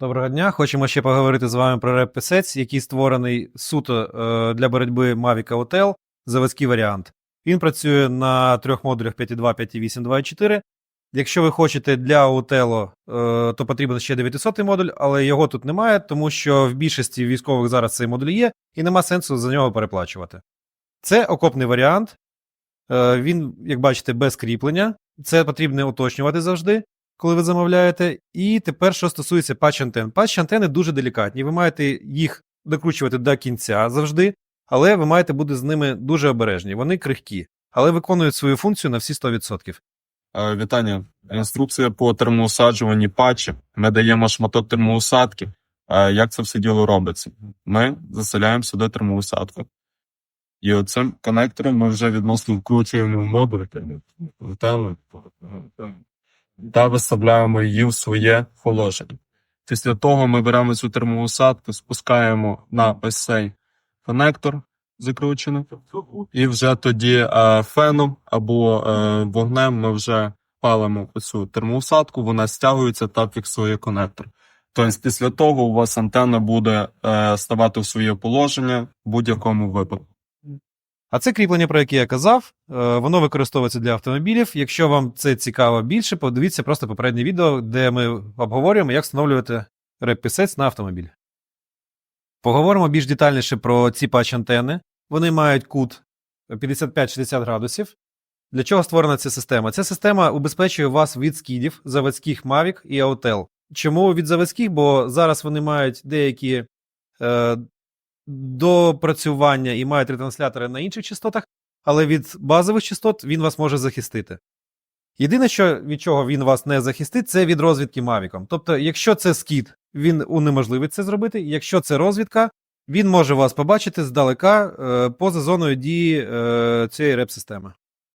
Доброго дня. Хочемо ще поговорити з вами про реп писець, який створений суто е, для боротьби Mavic Hotel, заводський варіант. Він працює на трьох модулях 5.2, 5.8, 2.4. Якщо ви хочете для Otelo, е, то потрібен ще 900 модуль, але його тут немає, тому що в більшості військових зараз цей модуль є, і нема сенсу за нього переплачувати. Це окопний варіант. Е, Він, як бачите, без кріплення. Це потрібно уточнювати завжди коли ви замовляєте. І тепер, що стосується патч антен. Патч антени дуже делікатні. Ви маєте їх докручувати до кінця завжди, але ви маєте бути з ними дуже обережні. Вони крихкі, але виконують свою функцію на всі 100%. Е, Вітання. Інструкція по термоусаджуванні патчі. Ми даємо шматок термоусадки. Е, Як це все діло робиться? Ми заселяємо сюди термоусадку. І оцим коннектором ми вже відносно вкручуємо модуль та виставляємо її в своє положення. Після того ми беремо цю термоусадку, спускаємо на ось цей коннектор закручений, і вже тоді е, феном або е, вогнем ми вже палимо цю термоусадку, вона стягується та фіксує конектор. Тобто після того у вас антенна буде е, ставати в своє положення в будь-якому випадку. А це кріплення, про яке я казав, е, воно використовується для автомобілів. Якщо вам це цікаво більше, подивіться просто попереднє відео, де ми обговорюємо, як встановлювати реп-пісець на автомобіль. Поговоримо більш детальніше про ці патч-антени. Вони мають кут 55-60 градусів. Для чого створена ця система? Ця система убезпечує вас від скідів, заводських Mavic і Autel. Чому від заводських? Бо зараз вони мають деякі е, допрацювання і мають ретранслятори на інших частотах, але від базових частот він вас може захистити. Єдине, що від чого він вас не захистить, це від розвідки Mavic. Тобто, якщо це скіт, він унеможливить це зробити. Якщо це розвідка, він може вас побачити здалека е, поза зоною дії е, цієї реп-системи.